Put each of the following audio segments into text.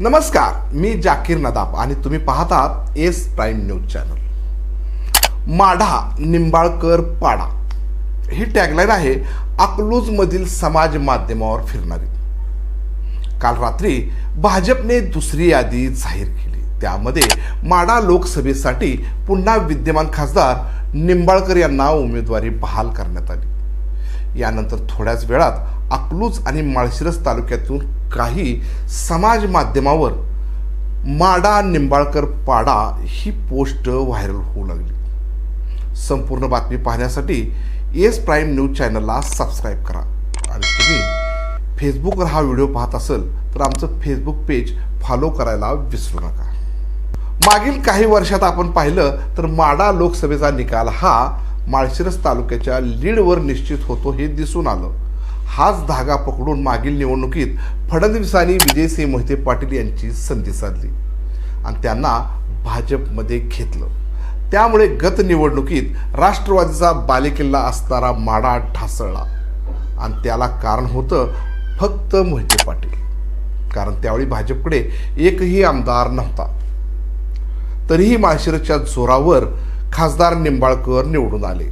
नमस्कार मी जाकीर नदाब आणि तुम्ही पाहतात S prime news channel. Madha Nimbalkar पाडा. ही टॅगलाईन आहे अकलूजमधील समाज माध्यमावर फिरणारी. काल रात्री भाजपने दुसरी यादी जाहीर केली. त्यामध्ये माडा लोकसभेसाठी पुन्हा विद्यमान खासदार निंबाळकर यांना उमेदवारी बहाल करण्यात आली. यानंतर थोड्याच वेळात अकलूज आणि माळशिरस तालुक्यातून काही समाज माध्यमावर माडा निंबाळकर पाडा ही पोस्ट व्हायरल होऊ लागली. संपूर्ण बातमी पाहण्यासाठी एस प्राईम न्यूज चॅनलला सबस्क्राईब करा. आणि तुम्ही फेसबुकवर हा व्हिडिओ पाहत असेल तर आमचं फेसबुक पेज फॉलो करायला विसरू नका. मागील काही वर्षात आपण पाहिलं तर माडा लोकसभेचा निकाल हा माळशिरस तालुक्याच्या लीडवर निश्चित होतो हे दिसून आलं. हाच धागा पकडून मागील निवडणुकीत फडणवीसांनी विजयसिंह मोहिते पाटील यांची संधी साधली आणि त्यांना भाजपमध्ये घेतलं. त्यामुळे गत निवडणुकीत राष्ट्रवादीचा बालेकिल्ला असणारा माडा ढासळला आणि त्याला कारण होतं फक्त मोहिते पाटील. कारण त्यावेळी भाजपकडे एकही आमदार नव्हता. तरीही माळशिरसच्या जोरावर खासदार निंबाळकर निवडून आले.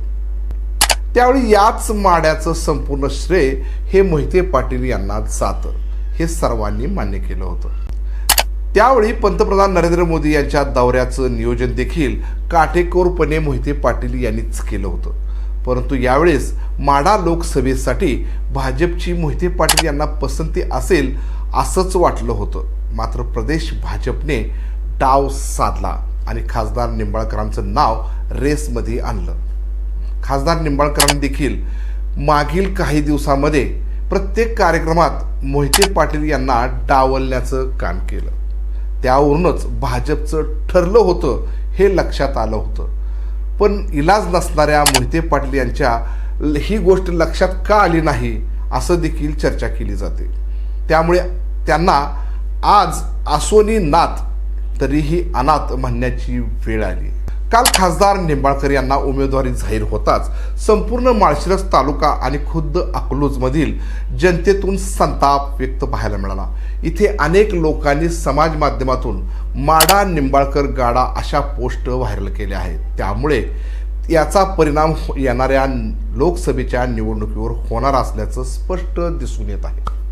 त्यावेळी याच माड्याचं संपूर्ण श्रेय हे मोहिते पाटील यांना जातं हे सर्वांनी मान्य केलं होतं. त्यावेळी पंतप्रधान नरेंद्र मोदी यांच्या दौऱ्याचं नियोजन देखील काटेकोरपणे मोहिते पाटील यांनीच केलं होतं. परंतु यावेळेस माडा लोकसभेसाठी भाजपची मोहिते पाटील यांना पसंती असेल असंच वाटलं होतं. मात्र प्रदेश भाजपने डाव साधला. आणि खासदार निंबाळकरांचं नाव रेसमध्ये आणलं. खासदार निंबाळकरांनी देखील मागील काही दिवसामध्ये प्रत्येक कार्यक्रमात मोहिते पाटील यांना डावलण्याचं काम केलं. त्यावरूनच भाजपचं ठरलं होतं हे लक्षात आलं होतं. पण इलाज नसणाऱ्या मोहिते पाटील यांच्या ल- ही गोष्ट लक्षात का आली नाही असं देखील चर्चा केली जाते. त्यामुळे त्यांना आज आसोनी नाथ तरीही अनाथ म्हणण्याची वेळ आली. काल खासदार निंबाळकर यांना उमेदवारी जाहीर होताच संपूर्ण माळशिरस तालुका आणि खुद्द अकलूजमधील जनतेतून संताप व्यक्त पाहायला मिळाला. इथे अनेक लोकांनी समाज माध्यमातून माडा निंबाळकर गाडा अशा पोस्ट व्हायरल केल्या आहेत. त्यामुळे याचा परिणाम हो- येणाऱ्या लोकसभेच्या निवडणुकीवर होणार असल्याचं स्पष्ट दिसून येत आहे.